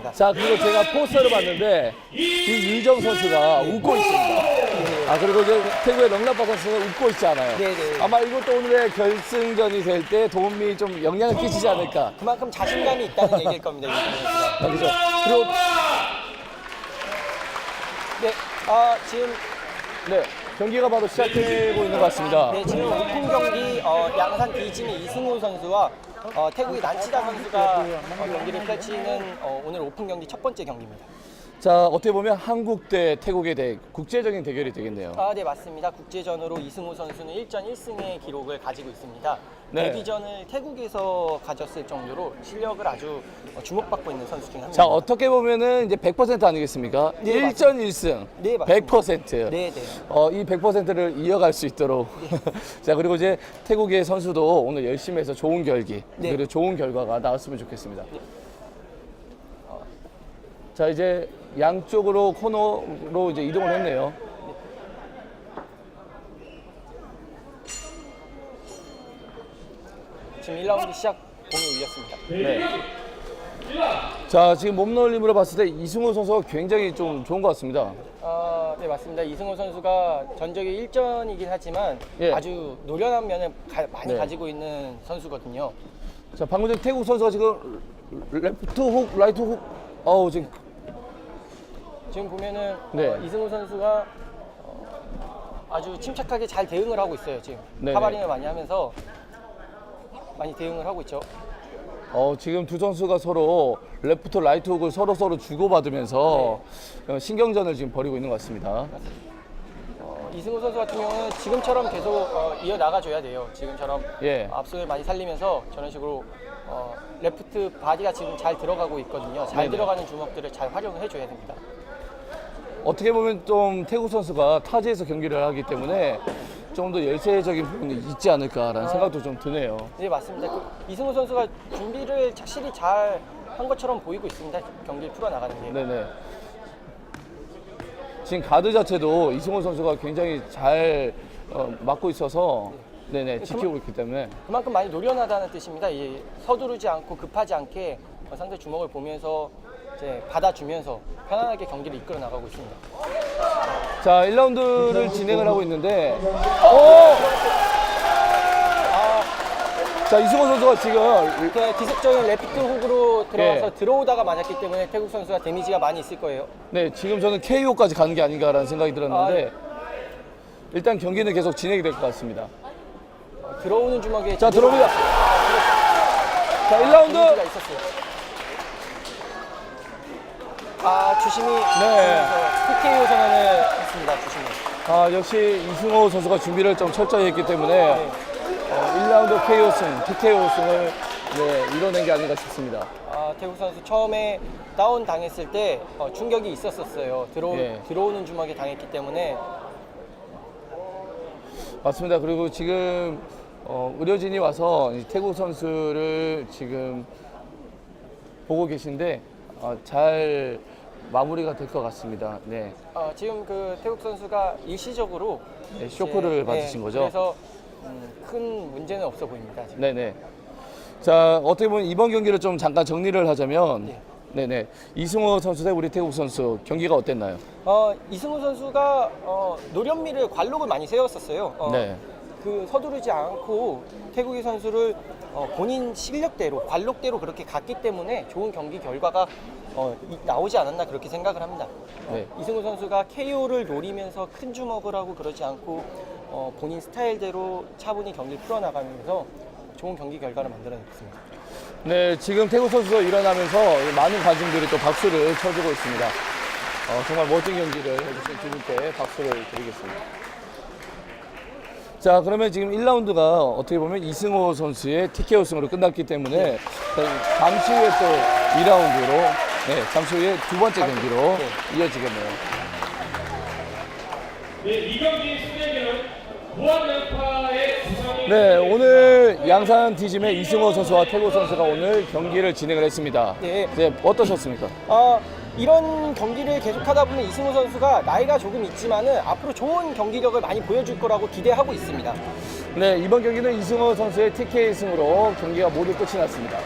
있습니다. 자 그리고 제가 포스터를 봤는데 김유정 선수가 웃고 있습니다. 아 그리고 이제 태국의 렁라파 선수는 웃고 있지 않아요. 네네. 아마 이것도 오늘의 결승전이 될 때 도움이 좀 영향을 끼치지 않을까. 그만큼 자신감이 있다는 얘기일 겁니다. 선수가. 아, 그죠? 그리고 네, 아, 지금 네 경기가 바로 시작되고 있는 것 같습니다. 네, 지금 오픈 경기 어, 양산 디지미 이승우 선수와 어, 태국의 난치다 선수가 어, 경기를 펼치는 어, 오늘 오픈 경기 첫 번째 경기입니다. 자 어떻게 보면 한국 대 태국의 대 국제적인 대결이 되겠네요. 아, 네, 맞습니다. 국제전으로 이승우 선수는 1전 1승의 기록을 가지고 있습니다. 네. 데뷔전을 태국에서 가졌을 정도로 실력을 아주 어, 주목받고 있는 선수 중한자 명입니다. 어떻게 보면은 이제 100% 아니겠습니까? 네, 1전 1승, 네, 맞습니다. 100%. 네, 네. 어, 이 100%를 이어갈 수 있도록. 자, 그리고 이제 태국의 선수도 오늘 열심히 해서 좋은 결기, 네. 그리고 좋은 결과가 나왔으면 좋겠습니다. 어, 자, 이제 양쪽으로 코너로 이제 이동을 했네요. 지금 1라운드 시작 공이 울렸습니다. 네. 자, 지금 몸놀림으로 봤을 때 이승우 선수가 굉장히 좀 좋은 것 같습니다. 아, 네 맞습니다. 이승우 선수가 전적이 1전이긴 하지만 예. 아주 노련한 면을 가- 많이 네. 가지고 있는 선수거든요. 자, 방금 전에 태국 선수가 지금 레프트 훅, 라이트 훅, 어우, 지금 지금 보면은 네. 어, 이승우 선수가 어, 아주 침착하게 잘 대응을 하고 있어요. 지금 네네. 카바링을 많이 하면서 많이 대응을 하고 있죠. 어, 지금 두 선수가 서로 레프트 라이트 훅을 서로 서로 주고받으면서 어, 신경전을 지금 벌이고 있는 것 같습니다. 어, 이승우 선수 같은 경우는 지금처럼 계속 어, 이어 나가줘야 돼요. 지금처럼 예. 앞손을 많이 살리면서 저런 식으로 어, 레프트 바디가 지금 잘 들어가고 있거든요. 잘 네네. 들어가는 주먹들을 잘 활용을 해줘야 됩니다. 어떻게 보면 좀 태국 선수가 타지에서 경기를 하기 때문에 좀 더 열세적인 부분이 있지 않을까라는 생각도 좀 드네요. 네 맞습니다. 그 이승우 선수가 준비를 착실히 잘 한 것처럼 보이고 있습니다. 경기를 풀어나가는 게. 네네. 지금 가드 자체도 이승호 선수가 굉장히 잘 어, 막고 있어서 네네 지키고 있기 때문에 그만큼 많이 노련하다는 뜻입니다. 이 서두르지 않고 급하지 않게 어, 상대 주먹을 보면서 이제 받아주면서 편안하게 경기를 이끌어 나가고 있습니다. 자 1라운드를 진행을 하고 있는데 오! 자 이승호 선수가 지금 그 기습적인 레프트 훅으로 들어가서 예. 들어오다가 맞았기 때문에 태국 선수가 데미지가 많이 있을 거예요. 네 지금 저는 KO까지 가는 게 아닌가라는 생각이 들었는데 일단 경기는 계속 진행이 될 것 같습니다. 어, 들어오는 주먹에 자 들어옵니다. 자 1라운드 데미지가 있었어요. 아 주심이 네. PKO 선언을 했습니다. 주심이. 아, 역시 이승호 선수가 준비를 좀 철저히 했기 때문에 어, 1라운드 KO승, TKO승을 네, 이뤄낸 게 아닌가 싶습니다. 아, 태국 선수 처음에 다운 당했을 때 어, 충격이 있었었어요. 들어 예. 들어오는 주먹에 당했기 때문에 맞습니다. 그리고 지금 어, 의료진이 와서 이 태국 선수를 지금 보고 계신데 어, 잘 마무리가 될 것 같습니다. 네. 어, 지금 그 태국 선수가 일시적으로 네, 쇼크를 이제, 받으신 네, 거죠? 그래서 음, 큰 문제는 없어 보입니다. 지금. 네네. 자, 어떻게 보면 이번 경기를 좀 잠깐 정리를 하자면 네. 네네. 이승호 선수 대 우리 태국 선수 경기가 어땠나요? 어, 이승우 선수가 어, 노련미를 관록을 많이 세웠었어요. 어, 네. 그 서두르지 않고 태국의 선수를 어, 본인 실력대로 관록대로 그렇게 갔기 때문에 좋은 경기 결과가 어, 이- 나오지 않았나 그렇게 생각을 합니다. 어, 네. 이승우 선수가 KO를 노리면서 큰 주먹을 하고 그러지 않고 어, 본인 스타일대로 차분히 경기를 풀어나가면서 좋은 경기 결과를 만들어냈습니다. 네, 지금 태국 선수가 일어나면서 많은 관중들이 또 박수를 쳐주고 있습니다. 어, 정말 멋진 경기를 해주신 두 분께 박수를 드리겠습니다. 자, 그러면 지금 1라운드가 어떻게 보면 이승호 선수의 TKO 승으로 끝났기 때문에 잠시 후에 또 2라운드로, 네, 잠시 후에 두 번째 경기로 이어지겠네요. 네, 이 경기 승리에는 무한연파의 부상이 네, 오늘 양산 디짐의 이승호 선수와 태국 선수가 오늘 경기를 진행을 했습니다. 네. 네, 어떠셨습니까? 어, 이런 경기를 계속하다 보면 이승우 선수가 나이가 조금 있지만은 앞으로 좋은 경기력을 많이 보여줄 거라고 기대하고 있습니다. 네, 이번 경기는 이승호 선수의 TK 승으로 경기가 모두 끝이 났습니다.